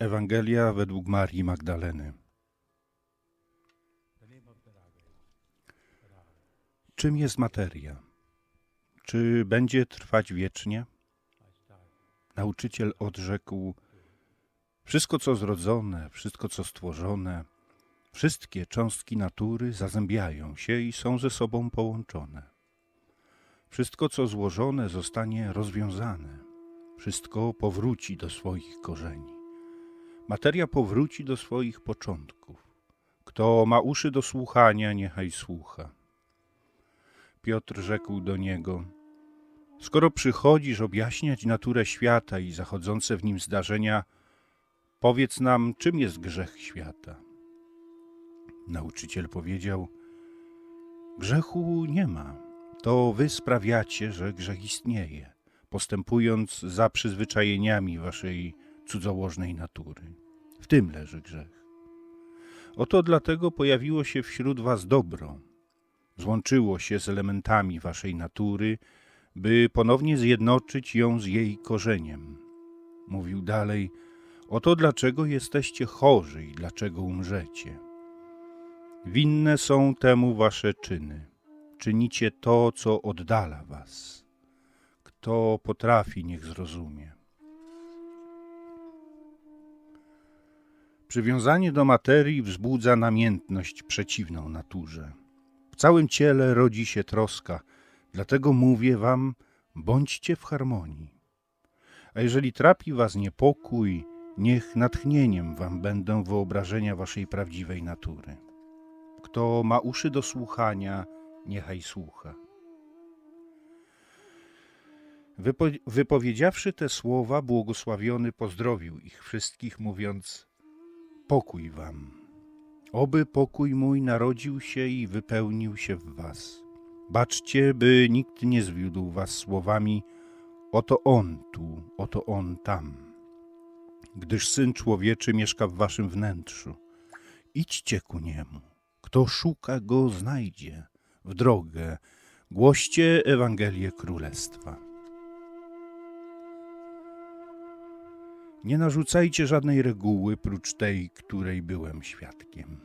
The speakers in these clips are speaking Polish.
Ewangelia według Marii Magdaleny. Czym jest materia? Czy będzie trwać wiecznie? Nauczyciel odrzekł: Wszystko, co zrodzone, wszystko, co stworzone, wszystkie cząstki natury zazębiają się i są ze sobą połączone. Wszystko, co złożone, zostanie rozwiązane. Wszystko powróci do swoich korzeni. Materia powróci do swoich początków. Kto ma uszy do słuchania, niechaj słucha. Piotr rzekł do niego: Skoro przychodzisz objaśniać naturę świata i zachodzące w nim zdarzenia, powiedz nam, czym jest grzech świata. Nauczyciel powiedział: Grzechu nie ma. To wy sprawiacie, że grzech istnieje, postępując za przyzwyczajeniami waszej cudzołożnej natury. W tym leży grzech. Oto dlatego pojawiło się wśród was dobro, złączyło się z elementami waszej natury, by ponownie zjednoczyć ją z jej korzeniem. Mówił dalej: Oto dlaczego jesteście chorzy i dlaczego umrzecie. Winne są temu wasze czyny. Czynicie to, co oddala was. Kto potrafi, niech zrozumie. Przywiązanie do materii wzbudza namiętność przeciwną naturze. W całym ciele rodzi się troska, dlatego mówię wam, bądźcie w harmonii. A jeżeli trapi was niepokój, niech natchnieniem wam będą wyobrażenia waszej prawdziwej natury. Kto ma uszy do słuchania, niechaj słucha. Wypo wypowiedziawszy te słowa, błogosławiony pozdrowił ich wszystkich, mówiąc: Pokój wam. Oby pokój mój narodził się i wypełnił się w was. Baczcie, by nikt nie zwiódł was słowami: Oto on tu, oto on tam. Gdyż syn człowieczy mieszka w waszym wnętrzu. Idźcie ku niemu. Kto szuka go, znajdzie. W drogę głoście Ewangelię Królestwa. Nie narzucajcie żadnej reguły prócz tej, której byłem świadkiem.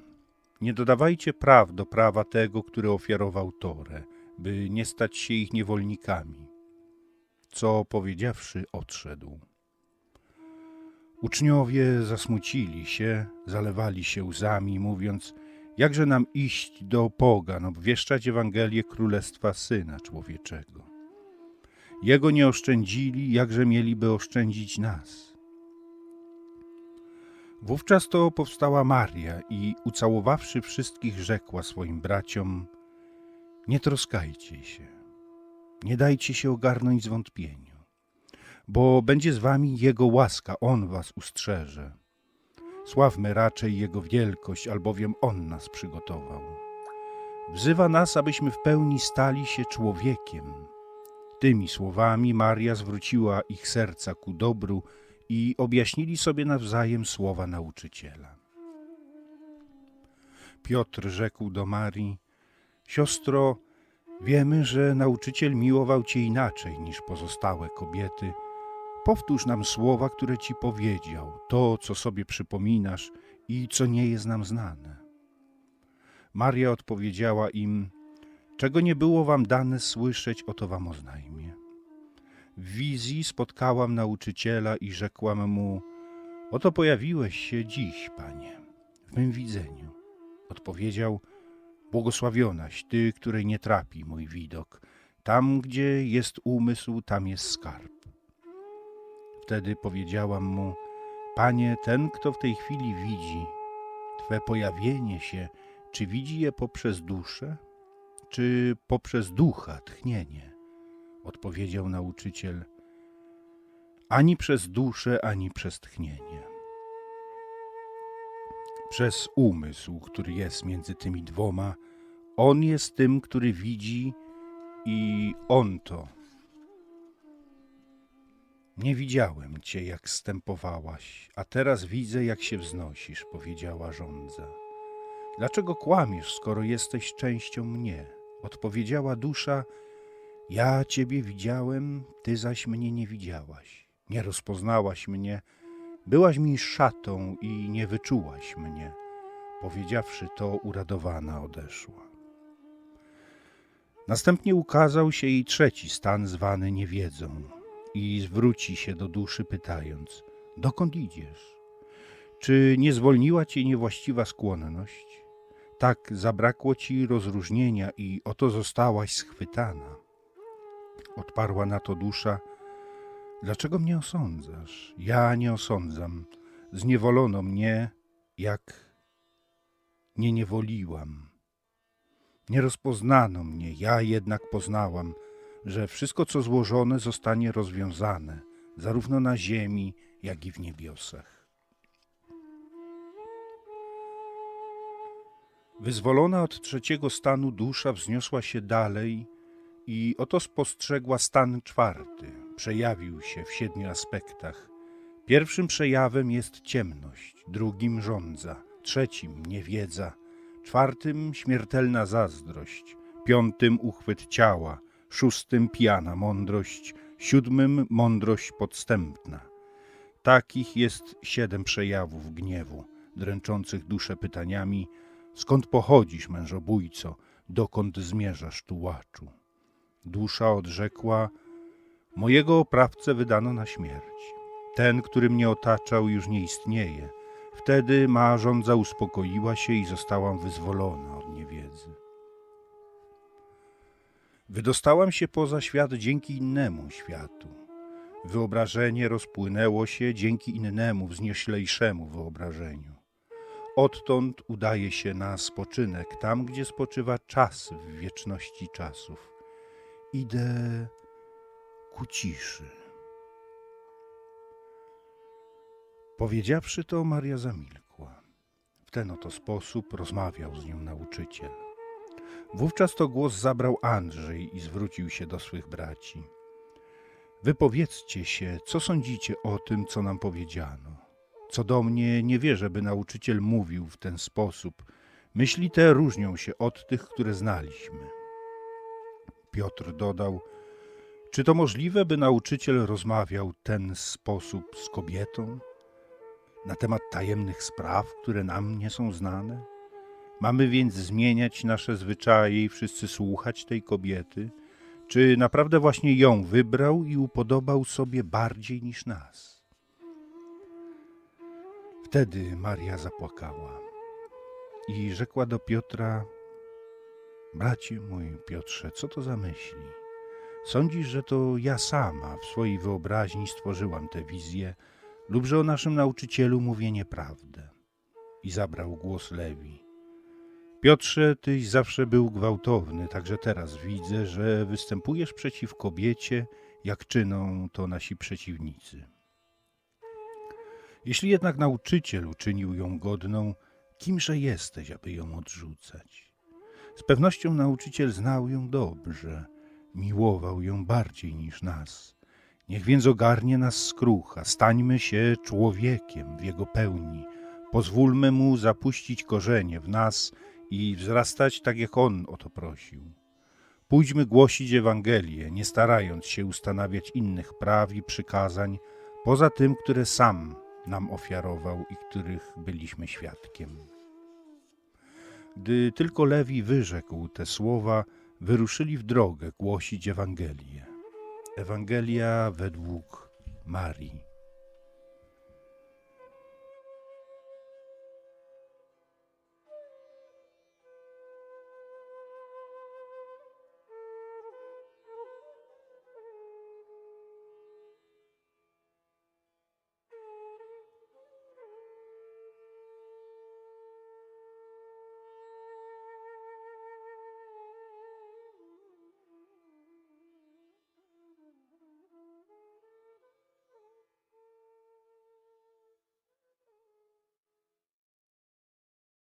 Nie dodawajcie praw do prawa tego, który ofiarował Torę, by nie stać się ich niewolnikami. Co powiedziawszy, odszedł. Uczniowie zasmucili się, zalewali się łzami, mówiąc: Jakże nam iść do pogan, obwieszczać Ewangelię Królestwa Syna Człowieczego? Jego nie oszczędzili, jakże mieliby oszczędzić nas? Wówczas to powstała Maria i ucałowawszy wszystkich rzekła swoim braciom: Nie troskajcie się, nie dajcie się ogarnąć zwątpieniu, bo będzie z wami Jego łaska, On was ustrzeże. Sławmy raczej Jego wielkość, albowiem On nas przygotował. Wzywa nas, abyśmy w pełni stali się człowiekiem. Tymi słowami Maria zwróciła ich serca ku dobru i objaśnili sobie nawzajem słowa nauczyciela. Piotr rzekł do Marii: Siostro, wiemy, że nauczyciel miłował cię inaczej niż pozostałe kobiety. Powtórz nam słowa, które ci powiedział, to, co sobie przypominasz i co nie jest nam znane. Maria odpowiedziała im: Czego nie było wam dane słyszeć, o to wam oznajmię. W wizji spotkałam nauczyciela i rzekłam mu: Oto pojawiłeś się dziś, panie, w mym widzeniu. Odpowiedział: Błogosławionaś ty, której nie trapi mój widok. Tam, gdzie jest umysł, tam jest skarb. Wtedy powiedziałam mu: Panie, ten, kto w tej chwili widzi Twe pojawienie się, czy widzi je poprzez duszę, czy poprzez ducha, tchnienie? Odpowiedział nauczyciel: Ani przez duszę, ani przez tchnienie. Przez umysł, który jest między tymi dwoma, on jest tym, który widzi, i on to. Nie widziałem cię, jak stępowałaś, a teraz widzę, jak się wznosisz, powiedziała żądza. Dlaczego kłamiesz, skoro jesteś częścią mnie? Odpowiedziała dusza, ja ciebie widziałem, ty zaś mnie nie widziałaś. Nie rozpoznałaś mnie, Byłaś mi szatą i nie wyczułaś mnie. Powiedziawszy to, uradowana odeszła. Następnie ukazał się jej trzeci stan zwany niewiedzą i zwróci się do duszy pytając, dokąd idziesz? Czy nie zwolniła cię niewłaściwa skłonność? Tak zabrakło ci rozróżnienia i oto zostałaś schwytana. Odparła na to dusza, dlaczego mnie osądzasz? Ja nie osądzam. Zniewolono mnie, jak nie niewoliłam. Nie rozpoznano mnie, ja jednak poznałam, że wszystko, co złożone, zostanie rozwiązane, zarówno na ziemi, jak i w niebiosach. Wyzwolona od trzeciego stanu dusza wzniosła się dalej i oto spostrzegła stan czwarty. Przejawił się w siedmiu aspektach. Pierwszym przejawem jest ciemność, drugim żądza, trzecim niewiedza, czwartym śmiertelna zazdrość, piątym uchwyt ciała, szóstym pijana mądrość, siódmym mądrość podstępna. Takich jest siedem przejawów gniewu, dręczących duszę pytaniami, skąd pochodzisz, mężobójco, dokąd zmierzasz, tułaczu? Dusza odrzekła, mojego oprawcę wydano na śmierć. Ten, który mnie otaczał, już nie istnieje. Wtedy ma żądza uspokoiła się i zostałam wyzwolona od niewiedzy. Wydostałam się poza świat dzięki innemu światu. Wyobrażenie rozpłynęło się dzięki innemu, wznioślejszemu wyobrażeniu. Odtąd udaje się na spoczynek, tam gdzie spoczywa czas w wieczności czasów. Idę ku ciszy. Powiedziawszy to, Maria zamilkła. W ten oto sposób rozmawiał z nią nauczyciel. Wówczas to głos zabrał Andrzej i zwrócił się do swych braci. Wypowiedzcie się, co sądzicie o tym, co nam powiedziano. Co do mnie, nie wierzę, by nauczyciel mówił w ten sposób. Myśli te różnią się od tych, które znaliśmy. Piotr dodał, czy to możliwe, by nauczyciel rozmawiał ten sposób z kobietą? Na temat tajemnych spraw, które nam nie są znane? Mamy więc zmieniać nasze zwyczaje i wszyscy słuchać tej kobiety? Czy naprawdę właśnie ją wybrał i upodobał sobie bardziej niż nas? Wtedy Maria zapłakała i rzekła do Piotra: Bracie mój Piotrze, co to za myśli? Sądzisz, że to ja sama w swojej wyobraźni stworzyłam tę wizję, lub że o naszym nauczycielu mówię nieprawdę? I zabrał głos Lewi. Piotrze, tyś zawsze był gwałtowny, także teraz widzę, że występujesz przeciw kobiecie, jak czyną to nasi przeciwnicy. Jeśli jednak nauczyciel uczynił ją godną, kimże jesteś, aby ją odrzucać? Z pewnością nauczyciel znał ją dobrze, miłował ją bardziej niż nas. Niech więc ogarnie nas skrucha, stańmy się człowiekiem w jego pełni, pozwólmy mu zapuścić korzenie w nas i wzrastać tak, jak on o to prosił. Pójdźmy głosić Ewangelię, nie starając się ustanawiać innych praw i przykazań, poza tym, które sam nam ofiarował i których byliśmy świadkiem. Gdy tylko Lewi wyrzekł te słowa, wyruszyli w drogę głosić Ewangelię. Ewangelia według Marii.